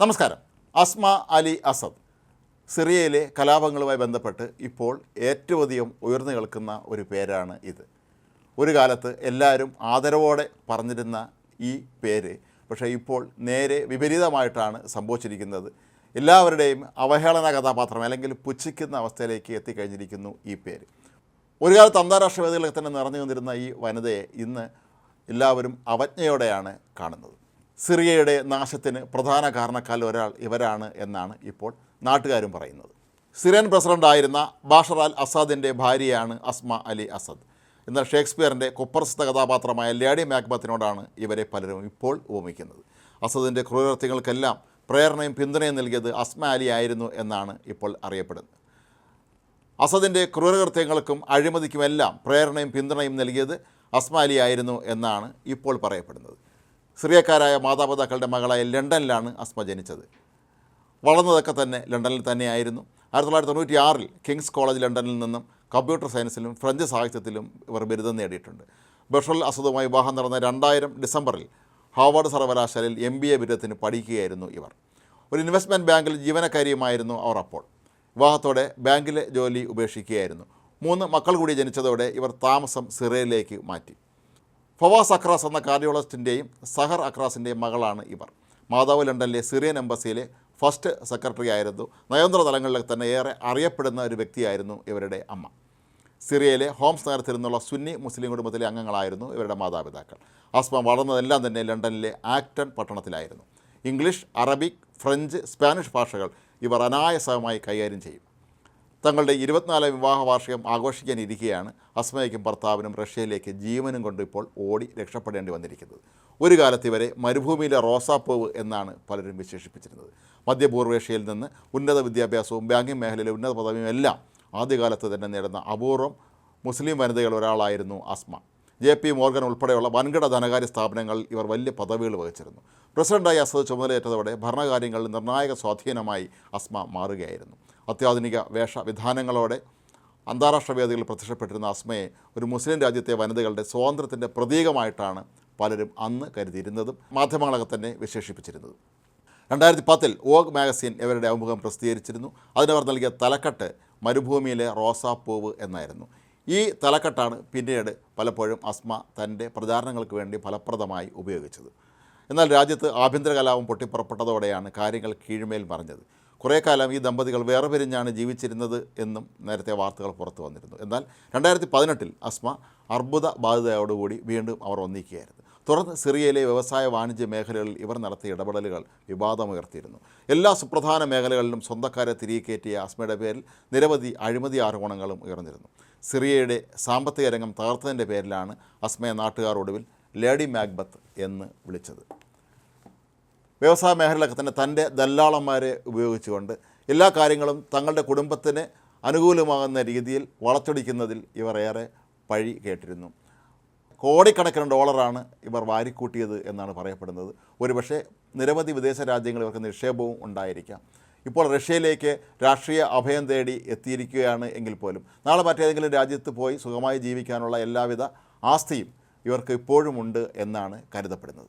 നമസ്കാരം. Asma Ali Assad. സിറിയയിലെ കലാപങ്ങളുമായി ബന്ധപ്പെട്ട് ഇപ്പോൾ ഏറ്റവും അധികം ഉയർന്നു കേൾക്കുന്ന ഒരു പേരാണ് ഇത്. ഒരു കാലത്ത് എല്ലാവരും ആദരവോടെ പറഞ്ഞിരുന്ന ഈ പേര് പക്ഷേ ഇപ്പോൾ നേരെ വിപരീതമായിട്ടാണ് സംഭവിച്ചിരിക്കുന്നത്. എല്ലാവരുടെയും അവഹേളന കഥാപാത്രം അല്ലെങ്കിൽ പുച്ഛിക്കുന്ന അവസ്ഥയിലേക്ക് എത്തിക്കഴിഞ്ഞിരിക്കുന്നു ഈ പേര്. ഒരു കാലത്ത് അന്താരാഷ്ട്ര വേദികളിൽ തന്നെ നിറഞ്ഞു നിന്നിരുന്ന ഈ വനിതയെ ഇന്ന് എല്ലാവരും അവജ്ഞയോടെയാണ് കാണുന്നത്. സിറിയയുടെ നാശത്തിന് പ്രധാന കാരണക്കാരിൽ ഒരാൾ ഇവരാണ് എന്നാണ് ഇപ്പോൾ നാട്ടുകാരും പറയുന്നത്. സിറിയൻ പ്രസിഡന്റായിരുന്ന ബാഷർ അൽ അസാദിന്റെ ഭാര്യയാണ് അസ്മ അലി അസദ്. എന്നാൽ ഷേക്സ്പിയറിന്റെ കുപ്രസിദ്ധ കഥാപാത്രമായ ലേഡി മാക്ബത്തിനോടാണ് ഇവരെ പലരും ഇപ്പോൾ ഉപമിക്കുന്നത് അസദിന്റെ ക്രൂരത്യങ്ങൾക്കെല്ലാം പ്രേരണയും പിന്തുണയും നൽകിയത് അസ്മ അലി ആയിരുന്നു എന്നാണ് ഇപ്പോൾ അറിയപ്പെടുന്നത്. അസദിന്റെ ക്രൂരകൃത്യങ്ങൾക്കും അഴിമതിക്കുമെല്ലാം പ്രേരണയും പിന്തുണയും നൽകിയത് അസ്മ അലി ആയിരുന്നു എന്നാണ് ഇപ്പോൾ പറയപ്പെടുന്നത്. സിറിയക്കാരായ മാതാപിതാക്കളുടെ മകളായ ലണ്ടനിലാണ് അസ്മ ജനിച്ചത്. വളർന്നതൊക്കെ തന്നെ ലണ്ടനിൽ തന്നെയായിരുന്നു. ആയിരത്തി തൊള്ളായിരത്തി തൊണ്ണൂറ്റി ആറിൽ കിങ്സ് കോളേജ് ലണ്ടനിൽ നിന്നും കമ്പ്യൂട്ടർ സയൻസിലും ഫ്രഞ്ച് സാഹിത്യത്തിലും ഇവർ ബിരുദം നേടിയിട്ടുണ്ട്. ബഷറുൽ അസദുമായി വിവാഹം നടന്ന രണ്ടായിരം ഡിസംബറിൽ ഹാർവാർഡ് സർവകലാശാലയിൽ എം ബി എ ബിരുദത്തിന് പഠിക്കുകയായിരുന്നു ഇവർ. ഒരു ഇൻവെസ്റ്റ്മെന്റ് ബാങ്കിൽ ജീവനക്കാരിയുമായിരുന്നു അവർ അപ്പോൾ. വിവാഹത്തോടെ ബാങ്കിലെ ജോലി ഉപേക്ഷിക്കുകയായിരുന്നു. മൂന്ന് മക്കൾ കൂടി ജനിച്ചതോടെ ഇവർ താമസം സിറയിലേക്ക് മാറ്റി. ഫവാസ് അക്രാസ് എന്ന കാർഡിയോളജിസ്റ്റിന്റെയും സഹർ അക്രാസിന്റെയും മകളാണ് ഇവർ. മാതാവ് ലണ്ടനിലെ സിറിയൻ എംബസിയിലെ ഫസ്റ്റ് സെക്രട്ടറി ആയിരുന്നു. നയതന്ത്ര തലങ്ങളിൽ തന്നെ ഏറെ അറിയപ്പെടുന്ന ഒരു വ്യക്തിയായിരുന്നു ഇവരുടെ അമ്മ. സിറിയയിലെ ഹോംസ് നഗരത്തിൽ നിന്നുള്ള സുന്നി മുസ്ലിം കുടുംബത്തിലെ അംഗങ്ങളായിരുന്നു ഇവരുടെ മാതാപിതാക്കൾ. ആസ്മ വളർന്നതെല്ലാം തന്നെ ലണ്ടനിലെ ആക്ടൺ പട്ടണത്തിലായിരുന്നു. ഇംഗ്ലീഷ് അറബിക് ഫ്രഞ്ച് സ്പാനിഷ് ഭാഷകൾ ഇവർ അനായാസമായി കൈകാര്യം ചെയ്യും. തങ്ങളുടെ ഇരുപത്തിനാലാം വിവാഹ വാർഷികം ആഘോഷിക്കാനിരിക്കെയാണ് അസ്മയ്ക്കും ഭർത്താവിനും റഷ്യയിലേക്ക് ജീവനും കൊണ്ട് ഇപ്പോൾ ഓടി രക്ഷപ്പെടേണ്ടി വന്നിരിക്കുന്നത്. ഒരു കാലത്ത് ഇവരെ മരുഭൂമിയിലെ റോസാപ്പൂവ് എന്നാണ് പലരും വിശേഷിപ്പിച്ചിരുന്നത്. മധ്യപൂർവേഷ്യയിൽ നിന്ന് ഉന്നത വിദ്യാഭ്യാസവും ബാങ്കിങ് മേഖലയിലെ ഉന്നത പദവിയും എല്ലാം ആദ്യകാലത്ത് തന്നെ നേടുന്ന അപൂർവം മുസ്ലിം വനിതകൾ ഒരാളായിരുന്നു അസ്മ. ജെ പി മോർഗൻ ഉൾപ്പെടെയുള്ള വൻകിട ധനകാര്യ സ്ഥാപനങ്ങളിൽ ഇവർ വലിയ പദവികൾ വഹിച്ചിരുന്നു. പ്രസിഡന്റായി അസദ് ചുമതലയേറ്റതോടെ ഭരണകാര്യങ്ങളിൽ നിർണായക സ്വാധീനമായി അസ്മ മാറുകയായിരുന്നു. അത്യാധുനിക വേഷവിധാനങ്ങളോടെ അന്താരാഷ്ട്ര വേദികളിൽ പ്രത്യക്ഷപ്പെട്ടിരുന്ന അസ്മയെ ഒരു മുസ്ലിം രാജ്യത്തെ വനിതകളുടെ സ്വാതന്ത്ര്യത്തിന്റെ പ്രതീകമായിട്ടാണ് പലരും അന്ന് കരുതിയിരുന്നതും മാധ്യമങ്ങളൊക്കെ തന്നെ വിശേഷിപ്പിച്ചിരുന്നത്. രണ്ടായിരത്തി പത്തിൽ ഓഗ് മാഗസിൻ ഇവരുടെ അഭിമുഖം പ്രസിദ്ധീകരിച്ചിരുന്നു. അതിനവർ നൽകിയ തലക്കെട്ട് മരുഭൂമിയിലെ റോസാപ്പൂവ് എന്നായിരുന്നു. ഈ തലക്കെട്ടാണ് പിന്നീട് പലപ്പോഴും അസ്മ തന്റെ പ്രചാരണങ്ങൾക്ക് വേണ്ടി ഫലപ്രദമായി ഉപയോഗിച്ചത്. എന്നാൽ രാജ്യത്ത് ആഭ്യന്തര കലാപം പൊട്ടിപ്പുറപ്പെട്ടതോടെയാണ് കാര്യങ്ങൾ കീഴ്മേൽ മറിഞ്ഞത്. കുറേ കാലം ഈ ദമ്പതികൾ വേറെ പിരിഞ്ഞാണ് ജീവിച്ചിരുന്നത് എന്നും നേരത്തെ വാർത്തകൾ പുറത്തു വന്നിരുന്നു. എന്നാൽ രണ്ടായിരത്തി പതിനെട്ടിൽ അസ്മ അർബുദ ബാധിതയോടുകൂടി വീണ്ടും അവർ ഒന്നിക്കുകയായിരുന്നു. തുടർന്ന് സിറിയയിലെ വ്യവസായ വാണിജ്യ മേഖലകളിൽ ഇവർ നടത്തിയ ഇടപെടലുകൾ വിവാദമുയർത്തിയിരുന്നു. എല്ലാ സുപ്രധാന മേഖലകളിലും സ്വന്തക്കാരെ തിരികെ കയറ്റിയ അസ്മയുടെ പേരിൽ നിരവധി അഴിമതി ആരോപണങ്ങളും ഉയർന്നിരുന്നു. സിറിയയുടെ സാമ്പത്തിക രംഗം തകർത്തതിന്റെ പേരിലാണ് അസ്മയെ നാട്ടുകാർ ഒടുവിൽ ലേഡി മാക്ബത്ത് എന്ന് വിളിച്ചത്. വ്യവസായ മേഖലയിലൊക്കെ തന്നെ തന്റെ ദല്ലാളന്മാരെ ഉപയോഗിച്ചുകൊണ്ട് എല്ലാ കാര്യങ്ങളും തങ്ങളുടെ കുടുംബത്തിന് അനുകൂലമാകുന്ന രീതിയിൽ വളച്ചൊടിക്കുന്നതിൽ ഇവർ ഏറെ പഴി കേട്ടിരുന്നു. കോടിക്കണക്കിന് ഡോളറാണ് ഇവർ വാരിക്കൂട്ടിയത് എന്നാണ് പറയപ്പെടുന്നത്. ഒരുപക്ഷെ നിരവധി വിദേശ രാജ്യങ്ങളിൽ ഇവർക്ക് നിക്ഷേപവും ഉണ്ടായിരിക്കാം. ഇപ്പോൾ റഷ്യയിലേക്ക് രാഷ്ട്രീയ അഭയം തേടി എത്തിയിരിക്കുകയാണ് എങ്കിൽ പോലും നാളെ മറ്റേതെങ്കിലും രാജ്യത്ത് പോയി സുഖമായി ജീവിക്കാനുള്ള എല്ലാവിധ ആസ്തിയും ഇവർക്ക് ഇപ്പോഴുമുണ്ട് എന്നാണ് കരുതപ്പെടുന്നത്.